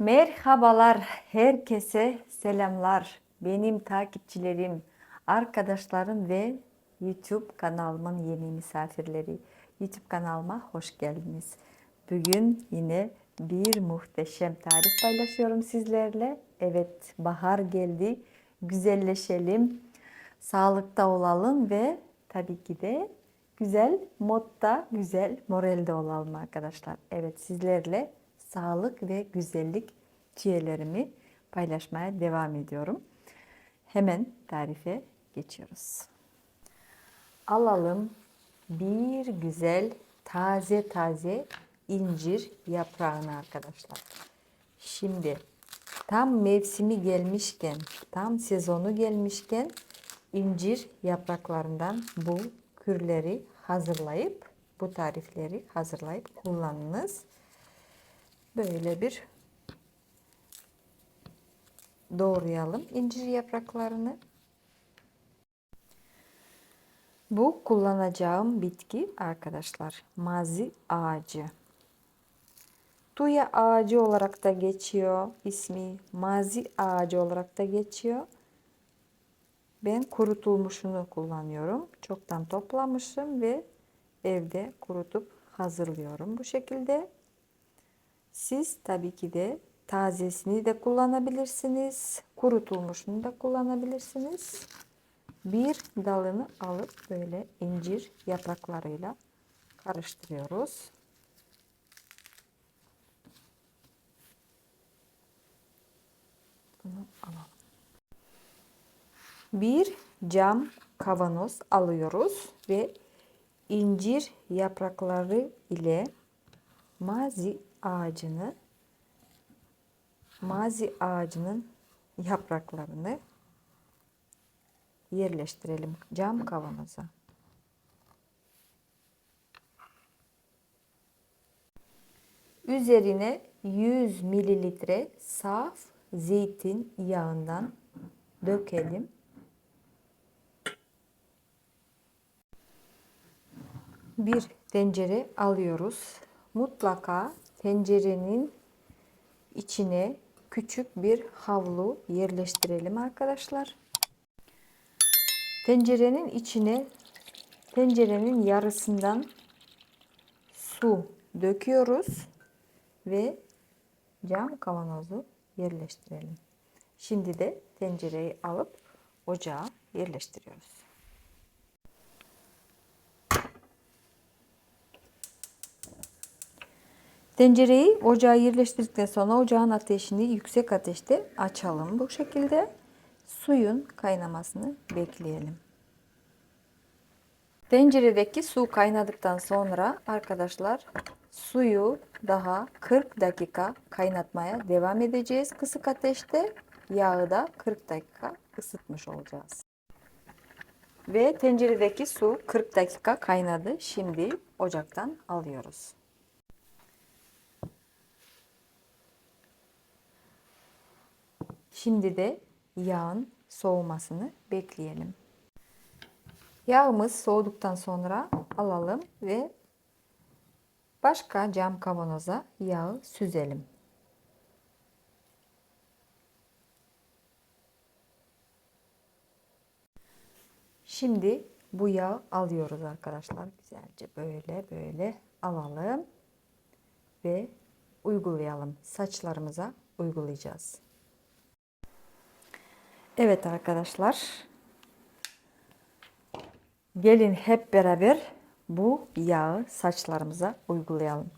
Merhabalar herkese selamlar. Benim takipçilerim, arkadaşlarım ve YouTube kanalımın yeni misafirleri. YouTube kanalıma hoş geldiniz. Bugün yine bir muhteşem tarif paylaşıyorum sizlerle. Evet, bahar geldi. Güzelleşelim, sağlıkta olalım ve tabii ki de güzel modda, güzel moralde olalım arkadaşlar. Evet, sizlerle sağlık ve güzellik tüyelerimi paylaşmaya devam ediyorum. Hemen tarife geçiyoruz. Alalım bir güzel taze taze incir yaprağını arkadaşlar. Şimdi tam mevsimi gelmişken, tam sezonu gelmişken incir yapraklarından bu kürleri hazırlayıp bu tarifleri hazırlayıp kullanınız. Böyle bir doğrayalım incir yapraklarını. Bu kullanacağım bitki arkadaşlar mazi ağacı. Tuya ağacı olarak da geçiyor ismi. Mazi ağacı olarak da geçiyor. Ben kurutulmuşunu kullanıyorum. Çoktan toplamışım ve evde kurutup hazırlıyorum bu şekilde. Siz tabii ki de tazesini de kullanabilirsiniz. Kurutulmuşunu da kullanabilirsiniz. Bir dalını alıp böyle incir yapraklarıyla karıştırıyoruz. Bunu alalım. Bir cam kavanoz alıyoruz ve incir yaprakları ile mazi ağacını mazi ağacının yapraklarını yerleştirelim cam kavanoza. Üzerine 100 mililitre saf zeytin yağından dökelim. Bir tencere alıyoruz. Mutlaka tencerenin içine küçük bir havlu yerleştirelim arkadaşlar. Tencerenin içine tencerenin yarısından su döküyoruz ve cam kavanozu yerleştirelim. Şimdi de tencereyi alıp ocağa yerleştiriyoruz. Tencereyi ocağa yerleştirdikten sonra ocağın ateşini yüksek ateşte açalım. Bu şekilde suyun kaynamasını bekleyelim. Tenceredeki su kaynadıktan sonra arkadaşlar suyu daha 40 dakika kaynatmaya devam edeceğiz. Kısık ateşte yağı da 40 dakika ısıtmış olacağız. Ve tenceredeki su 40 dakika kaynadı. Şimdi ocaktan alıyoruz. Şimdi de yağın soğumasını bekleyelim. Yağımız soğuduktan sonra alalım ve başka cam kavanoza yağı süzelim. Şimdi bu yağı alıyoruz arkadaşlar. Güzelce böyle böyle alalım ve uygulayalım. Saçlarımıza uygulayacağız. Evet arkadaşlar. Gelin hep beraber bu yağı saçlarımıza uygulayalım.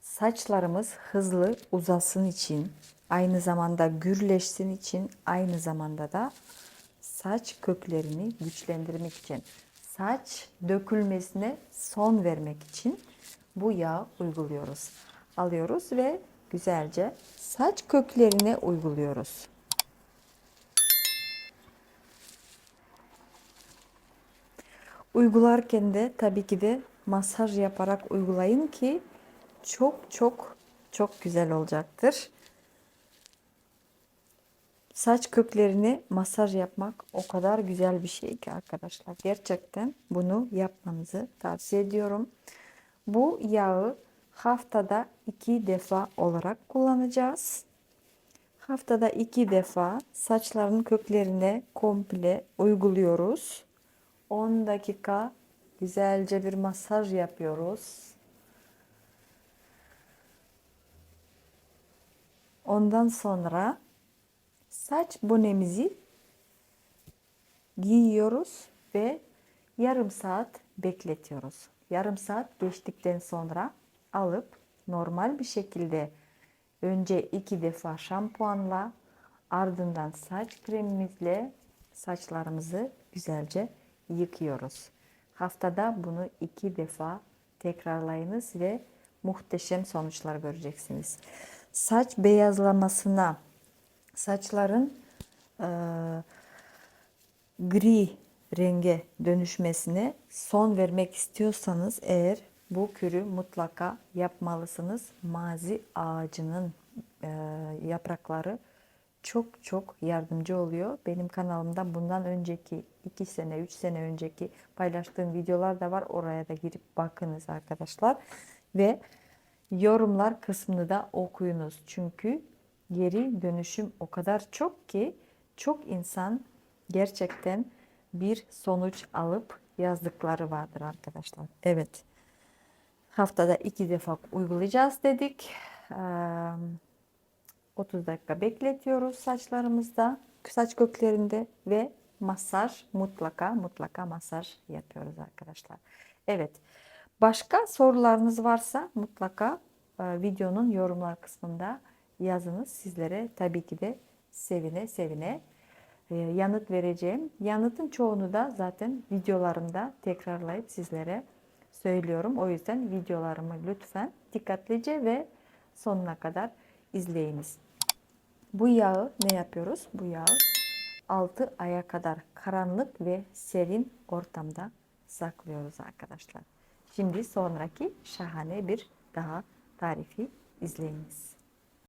Saçlarımız hızlı uzasın için, aynı zamanda gürleşsin için, aynı zamanda da saç köklerini güçlendirmek için, saç dökülmesine son vermek için bu yağı uyguluyoruz. Alıyoruz ve güzelce saç köklerine uyguluyoruz. Uygularken de tabii ki de masaj yaparak uygulayın ki çok çok çok güzel olacaktır. Saç köklerini masaj yapmak o kadar güzel bir şey ki arkadaşlar. Gerçekten bunu yapmanızı tavsiye ediyorum. Bu yağı haftada iki defa olarak kullanacağız. Haftada iki defa saçların köklerine komple uyguluyoruz. 10 dakika güzelce bir masaj yapıyoruz. Ondan sonra saç bonemizi giyiyoruz ve yarım saat bekletiyoruz. Yarım saat geçtikten sonra alıp normal bir şekilde önce iki defa şampuanla ardından saç kremimizle saçlarımızı güzelce yıkıyoruz. Haftada bunu iki defa tekrarlayınız ve muhteşem sonuçlar göreceksiniz. Saç beyazlamasına, saçların eee gri renge dönüşmesine son vermek istiyorsanız eğer bu kürü mutlaka yapmalısınız. Mazi ağacının e, yaprakları çok çok yardımcı oluyor. Benim kanalımda bundan önceki 2 sene 3 sene önceki paylaştığım videolar da var. Oraya da girip bakınız arkadaşlar. Ve yorumlar kısmını da okuyunuz. Çünkü geri dönüşüm o kadar çok ki çok insan gerçekten bir sonuç alıp yazdıkları vardır arkadaşlar. Evet. Haftada iki defa uygulayacağız dedik. Eee, 30 dakika bekletiyoruz saçlarımızda, saç köklerinde ve masaj mutlaka mutlaka masaj yapıyoruz arkadaşlar. Evet. Başka sorularınız varsa mutlaka e, videonun yorumlar kısmında yazınız. Sizlere tabii ki de sevine sevine e, yanıt vereceğim. Yanıtın çoğunu da zaten videolarımda tekrarlayıp sizlere söylüyorum. O yüzden videolarımı lütfen dikkatlice ve sonuna kadar izleyiniz. Bu yağı ne yapıyoruz? Bu yağı 6 aya kadar karanlık ve serin ortamda saklıyoruz arkadaşlar. Şimdi sonraki şahane bir daha tarifi izleyiniz.